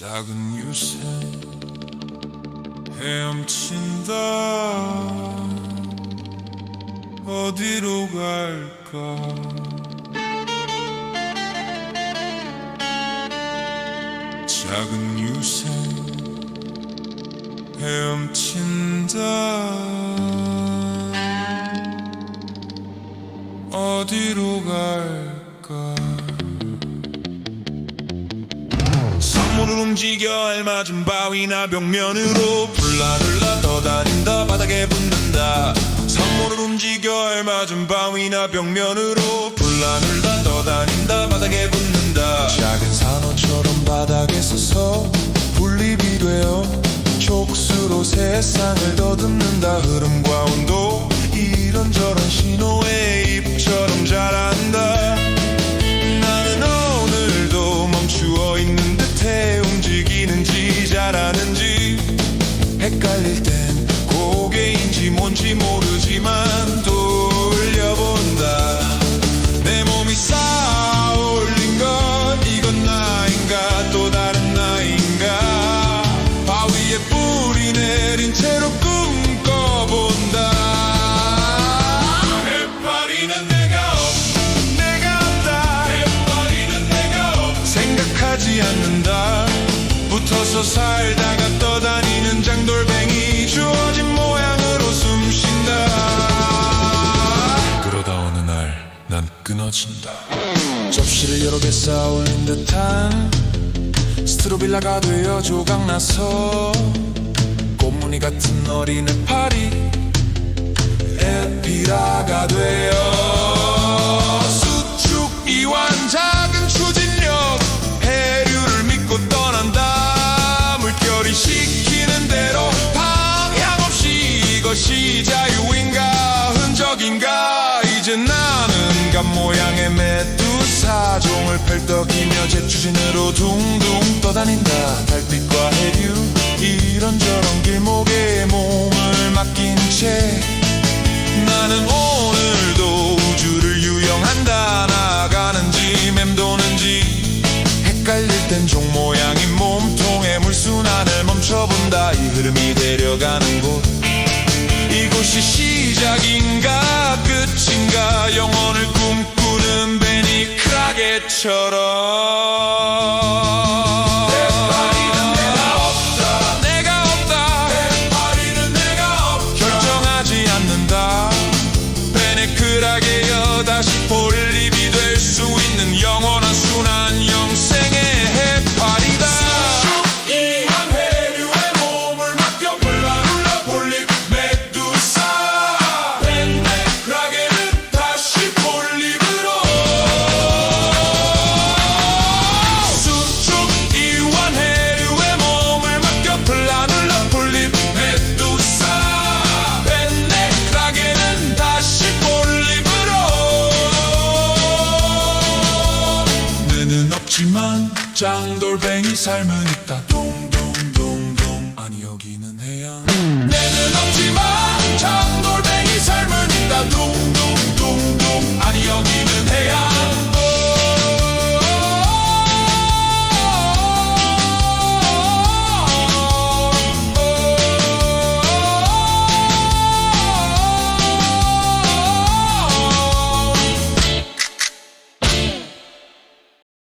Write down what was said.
작은 유새 헤엄친다. 어디로 갈까? 작은 유새 헤엄친다. 어디로 갈까 선물을 움직여 알맞은 바위나 벽면으로 불라들라 떠다닌다 바닥에 붙는다. 선물을 움직여 알맞은 바위나 벽면으로 불라들라 떠다닌다 바닥에 붙는다. 작은 산호처럼 바닥에 서서 분립이 되어 촉수로 세상을 더듬는다. 흐름과 온도 듯해 움직이는지 잘하는지 헷갈릴 땐 고개인지 뭔지 모르 않는다 붙어서 살다가 떠다니는 장돌뱅이 주어진 모양으로 숨 쉰다. 그러다 어느 날 난 끊어진다. 접시를 여러 개 쌓아올린 듯한 스트로빌라가 되어 조각나서 꽃무늬 같은 어린 해파리 에피라가 되 메두사 종을 펼떡이며 제추진으로 둥둥 떠다닌다. 달빛과 해류 이런저런 길목에 몸을 맡긴 채 나는 오늘도 우주를 유영한다. 나가는지 맴도는지 헷갈릴 땐 종 모양인 몸통의 물순환을 멈춰본다. 이 흐름이 데려가는 곳 이곳이 시작인 크라게처럼 짱돌뱅이 삶은 있다. 동동동동. 아니 여기는 해양. 내는 없지만 짱돌